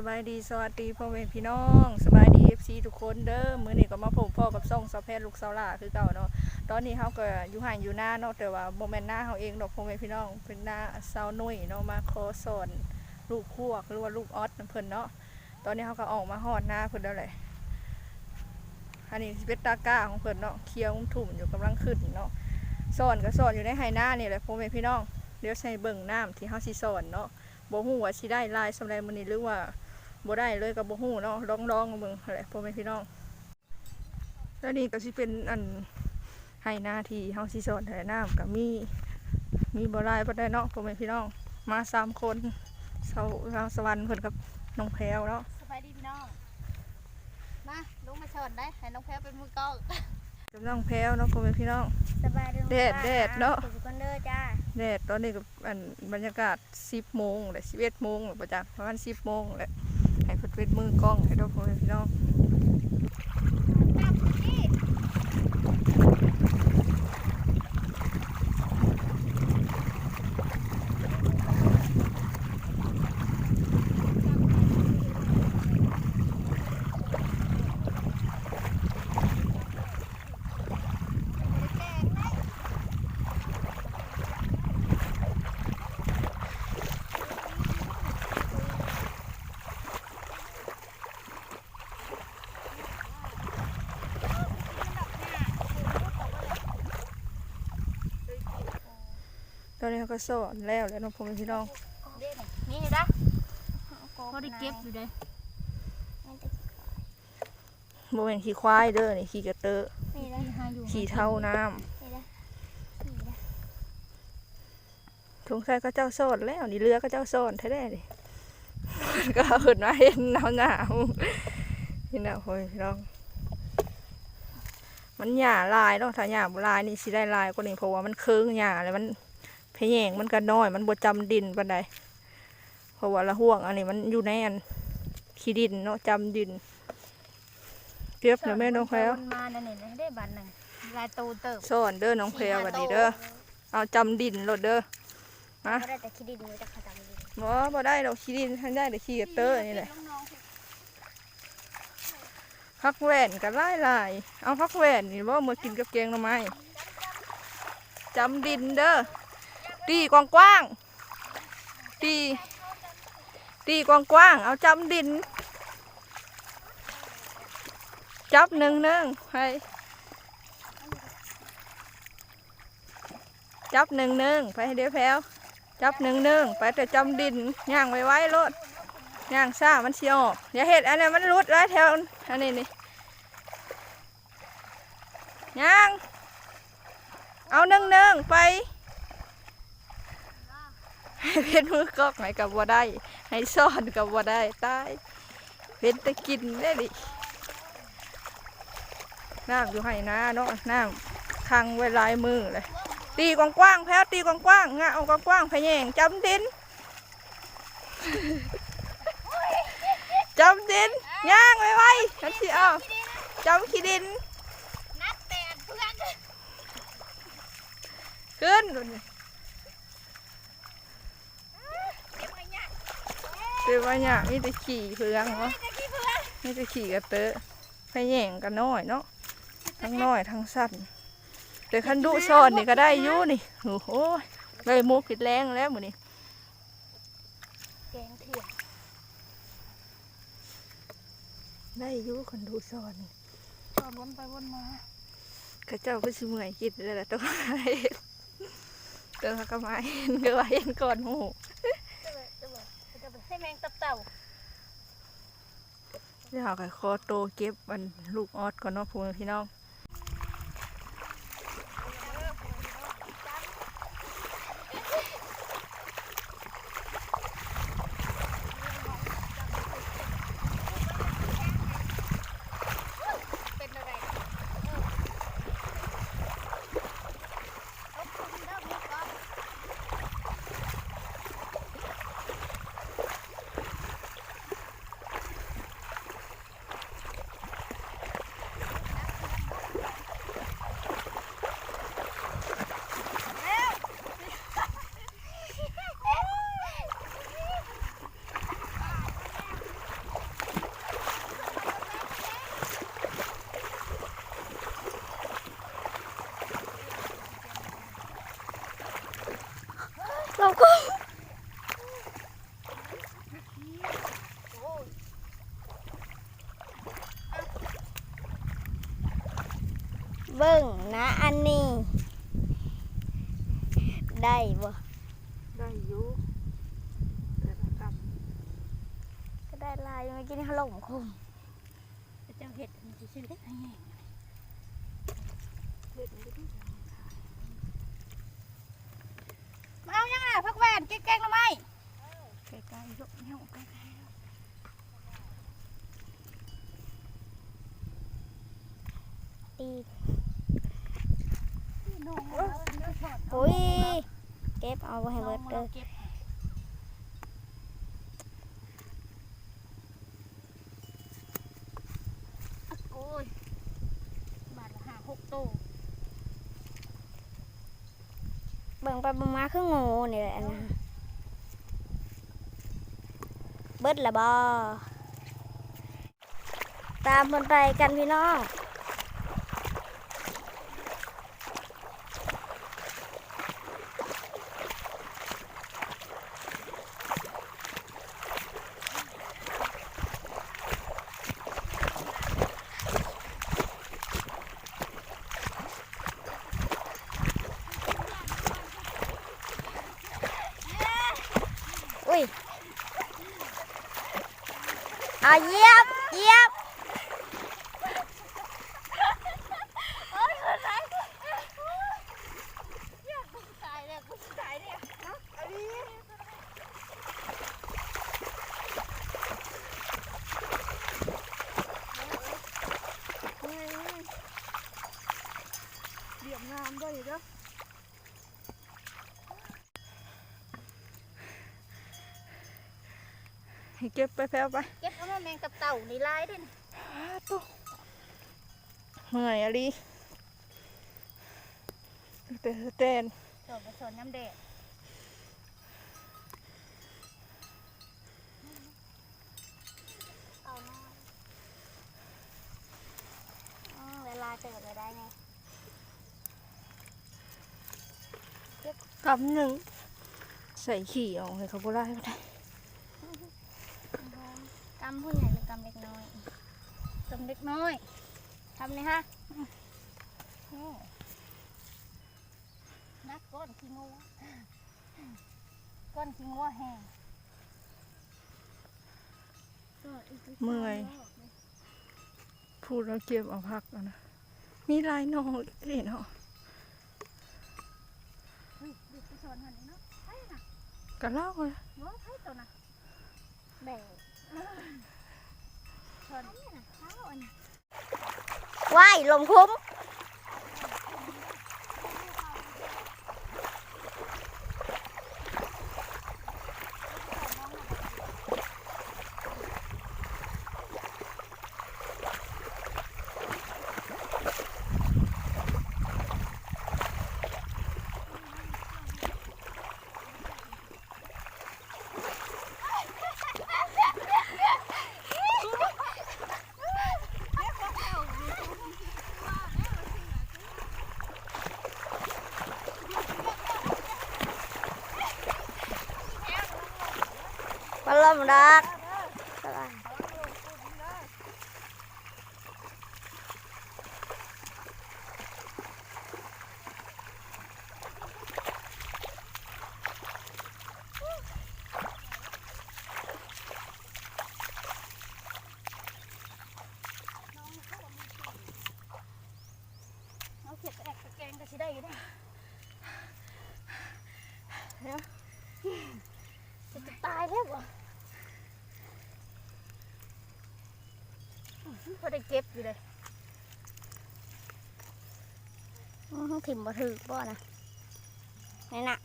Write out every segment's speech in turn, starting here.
สบายดีสวัสดีพ่อแม่พี่น้องสบายดีเอฟซีทุกคนเด้อมื้อนี้ก็มาพบพ่อกับซ่องสาวแพทย์ลูกสาวหล่าคือเก่าเนาะตอนนี้เฮาก็อยู่ห่างอยู่หน้าเนาะแต่ว่าบ่แม่นหน้าเฮาเองดอกพ่อแม่พี่น้องเป็นหน้าสาวนุ่ยเนาะมาขอสอนลูกพวกหรือว่าลูกออสเพิ่นเนาะตอนนี้เฮาก็ออกมาฮอดหน้าเพิ่นแล้วแหละอันนี้สิเป็นตาก้าของเพิ่นเนาะเคี้ยวถุ่มอยู่กำลังขึ้นเนาะสอนก็สอนอยู่ในไหหน้านี่แหละพ่อแม่พี่น้องเดี๋ยวใส่เบิ่งน้ำที่เฮาสิสอนเนาะบ่ฮู้ว่าสิได้ลายสำหรับมื้อนี้หรือว่า บ่ได้เลยก็บ่ฮู้เนาะลองลองๆเบิ่งแหละพ่อแม่พี่น้อง แล้วนี่ก็สิเป็นอันให้หน้าที่เฮาสิสอนแต่น้ำก็มีมีบ่หลายบ่ได้เนาะพ่อแม่พี่น้อง มาสามคนเสาทางสวรรค์เพิ่นกับน้องแพรวเนาะสบายดีพี่น้อง มาลุงมาสอนได้ให้น้องแพ้เป็นมือกล้องกับน้องแพรวเนาะพ่อแม่พี่น้องสบายดีแดดแดดเนาะทุกคนเด้อจ้าแดดตอนนี้ก็อันบรรยากาศ10โมงแหละ11โมงแหละประจักประมาณ10โมงแหละ ให้เพิ่นเป็นมือกล้องให้เนาะพ่อแม่พี่น้อง อนนี้เขาก็สอนแล้วแล้วเน้องพ่อแม่พี่น้องนี่นะเขาได้เก็บอยู่เลยโมเป็นขี่ควายเด้อนี่ขี่กระเตอะนี่นะหาอยู่ขี่เท่าน้นี่นะนี่นะำสงสัยก็เจ้าสอนแล้วนี่เรือก็เจ้าสอนแท้ๆนี่ก็เหินมาเห็นหนาวหนาวๆนี่นะพ่อแม่พี่น้อง มันหยาลายเนาะถ้าหยาบ่ลายนี่สิได้ลายกว่านี้เพราะว่ามันเคืองหยาเลยมัน พะแยงมันก็น้อย มันบ่จำดินปานใดเพราะว่าละห่วง อันนี้มันอยู่ในอันขี้ดินเนาะจำดินเก็บเลยแม่น้องแพรวมันมานั่นนี่นะได้บันหนึ่งลายโตเติบสอนเด้อน้องแพรวบัดนี้เด้อเอาจำดินโลดเด้อฮะก็ได้แต่คิดดีๆจะขจัดดีบ่บ่ได้ดอกขี้ดินทันได้แต่ขี้กระเตอนี่แหละน้องพักแหวนก็ไล่ลายๆเอาพักแหวนนี่บ่มากินกับแกงหน่อไม้จำดินเด้อ ตีกว้างๆตีตีกว้างๆเอาจำดิน จับหนึ่งหนึ่งให้จับหนึ่งหนึ่งไปเดี๋ยวแพลวจับหนึ่งหนึ่งไปแต่จำดินย่างไว้ไว้รถย่างซ่ามันเสียออกอย่าเห็ดอันนี้มันรุดไว้แถวอันนี้นี่ย่าง เอาหนึ่งหนึ่งไป ให้เป็นมือกอกไหนกับว่าได้ ให้ซ่อนกับว่าได้ตายเป็นแตะกินได้ดิน้ำอยู่ให้นะเนาะน้ำคังไว้หลายมือเลย ตีกว้างๆแพ้วตีกว้างๆงะเอากว้างๆพะแยงจำดินจำดินย่างไว้ไว้ฉันสิเอาจำขี้ดินๆนัดแต่เพื่อนขึ้น คือว่าเนี่ยมีแต่ขี่เพืองวะมีแต่ขี่กระเตอะพะแยงกันน้อยเนาะทั้งน้อยทั้งสั้นแต่คันดุซอนนี่ก็ได้อยู่นี่โอ้โหเลยมุกผิดแรงแล้วมือนี่แกงเถื่อนได้อยู่คนดูซอนชอบวนไปวนมาข้าเจ้าก็ชิเมื่อยกินเลยแหละต้องมาเห็นต้องมากระมาเห็นก็ว่าเห็นก่อนหู จะไปจะไปจะไปให้ แมงตับเต่าเดี๋ยวกับคอโตเก็บมันลูกออดก่อนเนาะพูนพี่น้อง เบิ่งนะอันนี้ ได้บ่ได้อยู่แต่ละกก็ได้ลายเมื่อกี้นี่เขาลมคมเจ้าเห็ดมันจะชื่อเล็กให้แง่ำเด็ดไม่ได้มาเอายังไงพักแหวนแกงๆทำไมใกล้ๆยกเนี่ยใกล้ตีน้ องโอ้ยเก็บเอาไว้ให้เบิดเด้อเก็บโอ้ยบาทละห้าหกโตเบิ่งไปเบิ่งมาคืองูนี่แหละนะเบิดละบ่ตามเพิ่นไปกันพี่น้อง อุ้ย เอาเหยียบเหยียบ ตายแล้วกูตายแล้ว เหลี่ยมงามด้วยเด้อ ให้เก็บไปแพ้วไปเก็บเอามาแมงกับเต่านี่ลายด้วยนะตุ๊เมื่อยอะลีแต่เต้นสอนมาสอนน้ำแดดเอาหน่อยอ๋อเวลาเกิดเลยได้ไงกำหนึ่งใส่ขี่เอาให้เขาโบราณก็ได้กำผู้ใหญ่หรือกำเล็กน้อยตำเล็กน้อยทำนี่ฮะโอ้นักก้อนขี้งูก้อนขี้งูแห้งเมื่อยพูดแล้วเก็บเอาพักเอานะ มีลายนองเห็นเหรอเฮ้ยเด็กไปสอนหันนี่เนาะใช่น่ะกระเล่าเลยน้องใช่ตัวน่ะแบ่ง ว่ายลมคุ้ม ปลาลมดักเอาเข็ดแอกแกงก็สิได้อยู่ได้จะจะตายแล้วบ่ พอได้เก็บอยู่เลยอื้อหือถิ่มบ่ถือบ่นะนี่น่ะ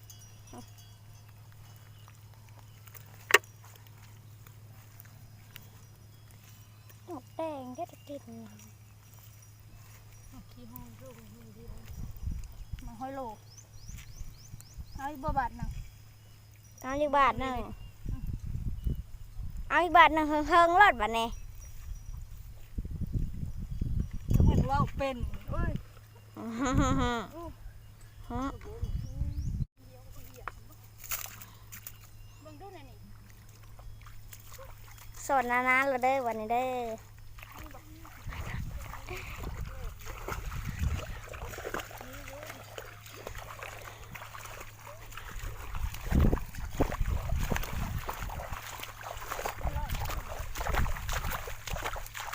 หมกแดงก็จะกินขี้ห้องลูกมือดีเลยมาห้อยโลกเอาอีกบ่บาทหนึงเอาอีกบาทหนึ่งเอาอีกบาทหนึ่งเฮิงๆรอดบัดนี้จะเหมื ว่าเป็นสดนะนะเราได้วันนี้เด้อ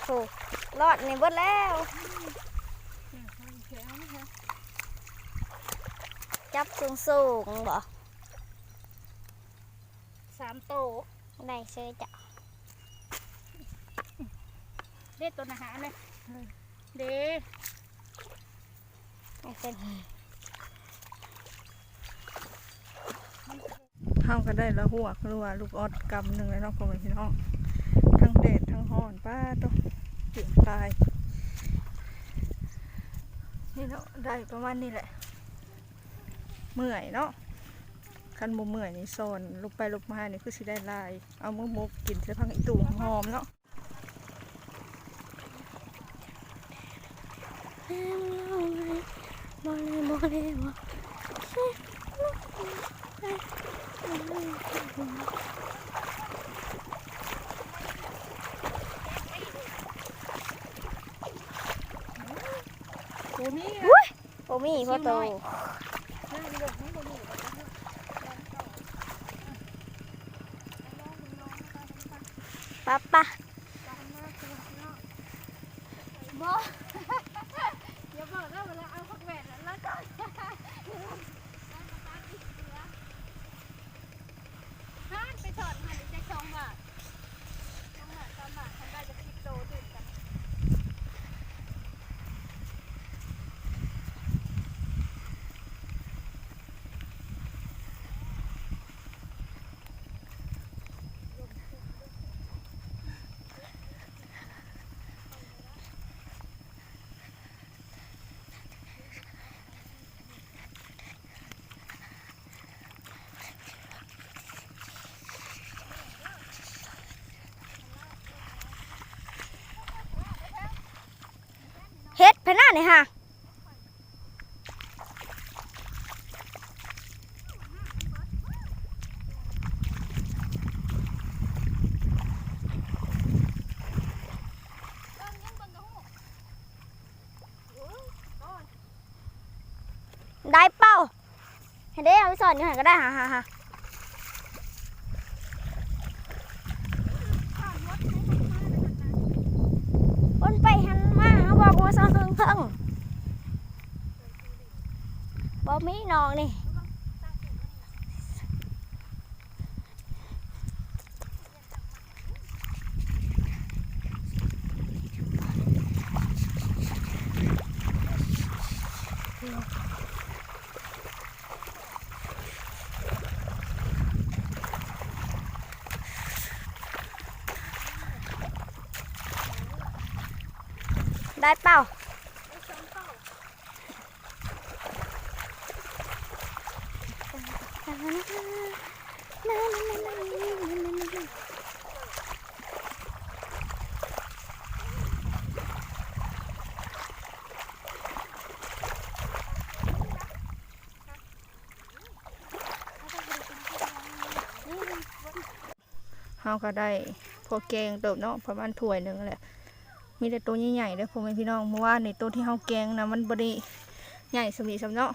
โหรอดในี่เบดแล้ว จับสูงสูงๆบ่สามโตได้เชื่อจ้ะเด็ดตัวอาหารเลยเด็ไม่เป็นเฮาก็ได้ละหัวกหรือว่าลูกออดกำหนึ่งแล้วเนาะพ่อแม่พี่น้องทั้งแดดทั้งร้อนป้าต้องเกี่ยงตายนี่เนาะได้ประมาณนี้แหละ เมื่อยเนาะคันบ่เมื่อยนี่โซนลุกไปลุกมานี่คือสิได้หลาย เอามือมกกินใส่พังอีตู่หอมๆเนาะบ่เลยบ่เลยบ่โอ้นี่บ่มีพ่อโต ปะปะ บ่ อย่าบอกนะเวลาเอาพักแหวนแล้วก็ห้านไปถอดหันจะชองบาทชองบาทสามบาททำได้จะคิดโตตื่นกัน เนหน้านี่ฮะได้เป้าเห็นได้เอาไปสอนอยู่หันก็ได้ฮะฮะฮะวนไปหันมาเขาบอกว่าสองเพิ่งเพิ่งอมีน้ องนี่ได้เปล่า嗯 เฮาก็ได้พอแกงเติบเนาะประมาณถ้วยหนึ่งแหละมีแต่ตัวใหญ่ๆเด้อพ่อแม่พี่น้องเมื่อวานในตัวที่เฮาแกงนะมันบ่ได้ใหญ่สำนีสำเนาะ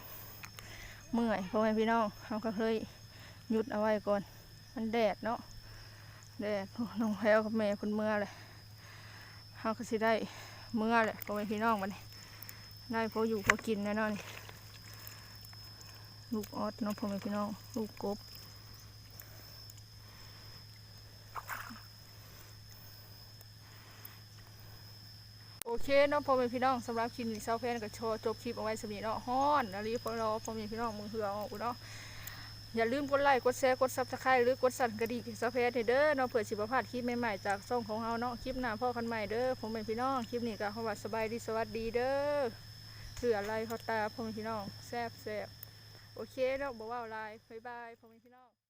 เมื่อยพ่อแม่พี่น้องเฮาก็เลย ยุดเอาไว้ก่อน มันแดดเนาะ แดดน้องแพรวกับแม่เพิ่นเมื่อเลยเฮาก็สิได้เมื่อแหละพ่อแม่พี่น้องบันได้พออยู่พอกินแน่นอนลูกออดเนาะพ่อแม่พี่น้อง ลูกกบโอเคเนาะพ่อแม่พี่น้องสำหรับคลิปนี้เซาแพนก็โชว์จบคลิปเอาไว้สำนีเนาะฮ้อนอะไรพอรอพ่อแม่พี่น้องมือเหือออกเนาะ อย่าลืมกดไลค์กดแชร์กดซับสไครต์หรือกดสั่นกระดิ่งเซาแพนให้เด้อเนาะเผื่อสิบพลาดคลิปใหม่ๆจากช่องของเฮาเนาะคลิปหน้าพ่อคันใหม่เด้อผมเป็นพี่น้องคลิปนี้ก็ขอว่าสบายดีสวัสดีเด้อเผื่ออะไรเขาตาพ่อแม่พี่น้องแซ่บแซ่บโอเคเนาะบอกว่าอะไรบ๊ายบายพ่อแม่พี่น้อง